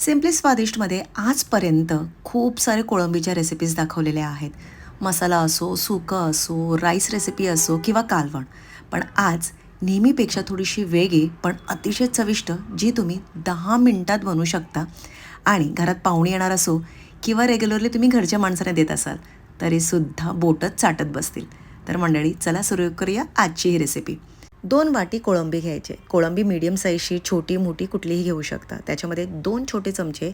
Simply स्वादिष्टमध्ये आजपर्यंत खूप सारे कोळंबीच्या रेसिपीज दाखवलेल्या आहेत. मसाला असो सुकं असो राईस रेसिपी असो किंवा कालवण. पण आज नेहमीपेक्षा थोडीशी वेगळी पण अतिशय चविष्ट जी तुम्ही दहा मिनटात बनवू शकता. आणि घरात पाहुणे येणार असो किंवा रेग्युलरली तुम्ही घरच्या माणसाने देत असाल तरीसुद्धा बोटच चाटत बसतील. तर मंडळी चला सुरू करूया आजची ही रेसिपी दोन वाटी कोळंबी घ्यायचे. कोळंबी मीडियम साईजची छोटी मोठी कुठलीही घेऊ शकता. त्याच्यामध्ये दोन छोटे चमचे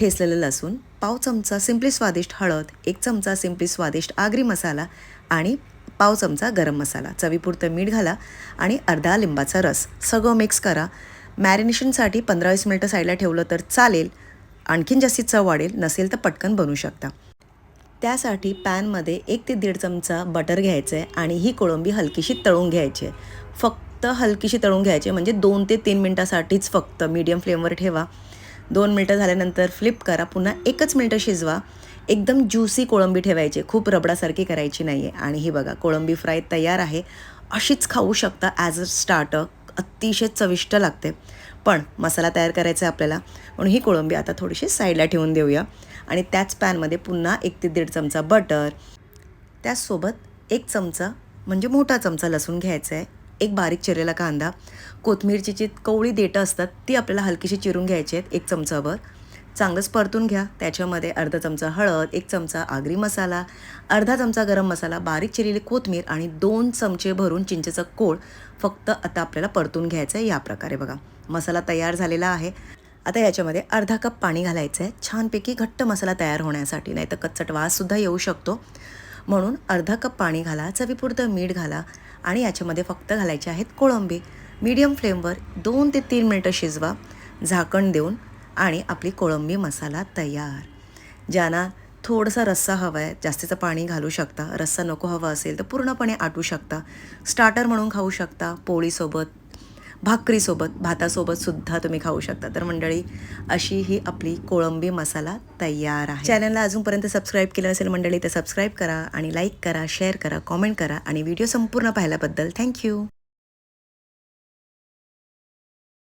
ठेसलेलं लसूण पाव चमचा सिम्पली स्वादिष्ट हळद एक चमचा सिम्पली स्वादिष्ट आगरी मसाला आणि पाव चमचा गरम मसाला. चवीपुरतं मीठ घाला आणि अर्धा लिंबाचा रस. सगळं मिक्स करा. मॅरिनेशनसाठी पंधरा वीस मिनटं साईडला ठेवलं तर चालेल. आणखीन जास्ती चव वाढेल नसेल तर पटकन बनवू शकता. त्यासाठी पॅनमध्ये एक ते दीड चमचा बटर घ्यायचं आहे आणि ही कोळंबी हलकीशी तळून घ्यायची आहे. फक्त हलकीशी तळून घ्यायची म्हणजे दोन ते तीन मिनटासाठीच फक्त मीडियम फ्लेमवर ठेवा. दोन मिनटं झाल्यानंतर फ्लिप करा पुन्हा एकच मिनटं शिजवा. एकदम ज्युसी कोळंबी ठेवायची खूप रबडासारखी करायची नाही आहे आणि ही बघा कोळंबी फ्राय तयार आहे. अशीच खाऊ शकता ॲज अ स्टार्टर अतिशय चविष्ट लागते. पण मसाला तयार करायचा आहे आपल्याला. म्हणून ही कोळंबी आता थोडीशी साईडला ठेवून देऊया. आणि त्याच पॅनमध्ये पुन्हा एक ते दीड चमचा बटर त्याचसोबत एक चमचा म्हणजे मोठा चमचा लसूण घ्यायचा आहे. एक बारीक चिरलेला कांदा. कोथमीरची जी कवळी देठं असतात ती आपल्याला हलकीशी चिरून घ्यायची आहेत एक चमचाभर चांगलंच परतून घ्या. त्याच्यामध्ये अर्धा चमचा हळद एक चमचा आगरी मसाला अर्धा चमचा गरम मसाला बारीक चिरलेली कोथमीर आणि दोन चमचे भरून चिंचेचं कोळ फक्त आता आपल्याला परतून घ्यायचं आहे या प्रकारे बघा. मसाला तयार झालेला आहे. आता याच्यामध्ये अर्धा कप पाणी घालायचं आहे छानपैकी घट्ट मसाला तयार होण्यासाठी नाही तर कच्चट वाससुद्धा येऊ शकतो. म्हणून अर्धा कप पाणी घाला चवीपुरतं मीठ घाला आणि याच्यामध्ये फक्त घालायचे आहेत कोळंबी. मीडियम फ्लेमवर दोन ते तीन मिनटं शिजवा. झाकण देऊन आणि आपली कोळंबी मसाला तयार. ज्यांना थोडासा रस्सा हवा आहे जास्तीचं पाणी घालू शकता. रस्सा नको हवा असेल तर पूर्णपणे आटू शकता. स्टार्टर म्हणून खाऊ शकता पोळीसोबत भाकरीसोबत भातासोबतसुद्धा तुम्ही खाऊ शकता. तर मंडळी अशी ही आपली कोळंबी मसाला तयार आहे. चॅनलला अजूनपर्यंत सबस्क्राईब केलं असेल मंडळी तर सबस्क्राईब करा आणि लाईक करा शेअर करा कॉमेंट करा आणि व्हिडिओ संपूर्ण पाहिल्याबद्दल थँक्यू.